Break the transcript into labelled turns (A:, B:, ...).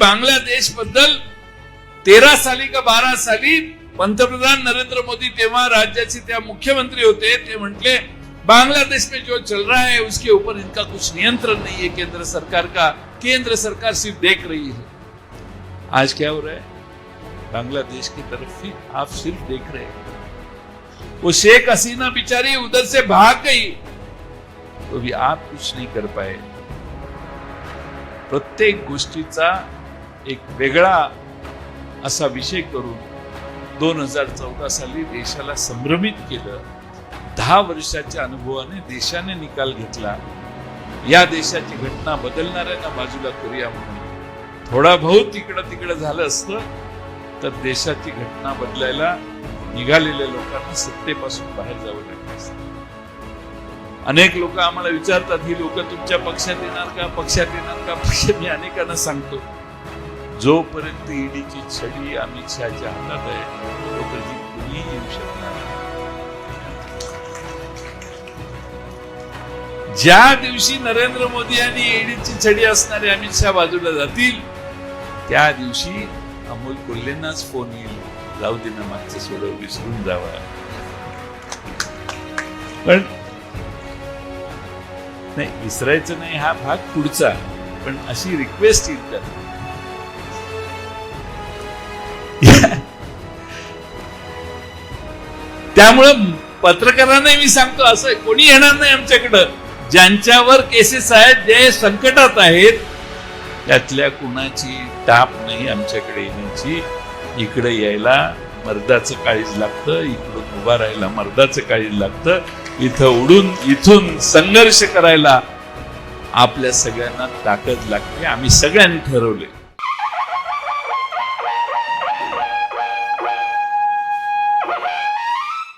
A: बांगलादेश बद्दल तेरा साली का बारा साली पंतप्रधान नरेंद्र मोदी तेव्हा राज्याचे त्या मुख्यमंत्री होते, ते म्हटले, बांग्लादेश में जो चल रहा है, उसके ऊपर इनका कुछ नियंत्रण नहीं है, केंद्र सरकार का, केंद्र सरकार सिर्फ़ देख रही है। आज क्या हो रहा है? बांग्लादेश की तरफ़ भी आप सिर्फ़ देख रहे हैं। वो शेख हसीना बिचारी उधर से भाग गई। तो भी आप कुछ नहीं कर पाए। प्रत्येक गोष्टीचा एक वेगळा असा विषय करून दोन हजार चौदा साली देशाला संभ्रमित केलं. दहा वर्षाच्या अनुभवाने देशाने निकाल घेतला. या देशाची घटना बदलणाऱ्यांना बाजूला करूया म्हणून. थोडा भाऊ तिकडं तिकडं झालं असतं तर देशाची घटना बदलायला निघालेल्या लोकांना सत्तेपासून बाहेर जावं लागलं असतं. अनेक लोक आम्हाला विचारतात ही लोक तुमच्या पक्षात येणार का? पक्षात येणार का? पक्ष मी अनेकांना सांगतो. जोपर्यंत ईडीची छडी अमित शहाच्या हातात आहे तोपर्यंत कुणीही येऊ शकणार ज्या दिवशी नरेंद्र मोदी आणि ईडीची छडी असणारे अमित शहा बाजूला जातील त्या दिवशी अमोल कोल्हेंनाच फोन येईल. जाऊ दे ना मागचं सोडव विसरून जावा. पण नाही विसरायचं नाही हा भाग पुढचा. पण अशी रिक्वेस्ट येईल त्यात त्यामुळं पत्रकारांना मी सांगतो असं कोणी येणार नाही आमच्याकडं. ज्यांच्यावर केसेस आहेत जे संकटात आहेत त्यातल्या कुणाची टाप नाही आमच्याकडे येण्याची. इकडे यायला मर्दाचं काळीज लागतं इकडून उभा राहायला मर्दाचं काळीज लागतं. इथं उडून इथून संघर्ष करायला आपल्या सगळ्यांना ताकद लागते. आम्ही सगळ्यांनी ठरवले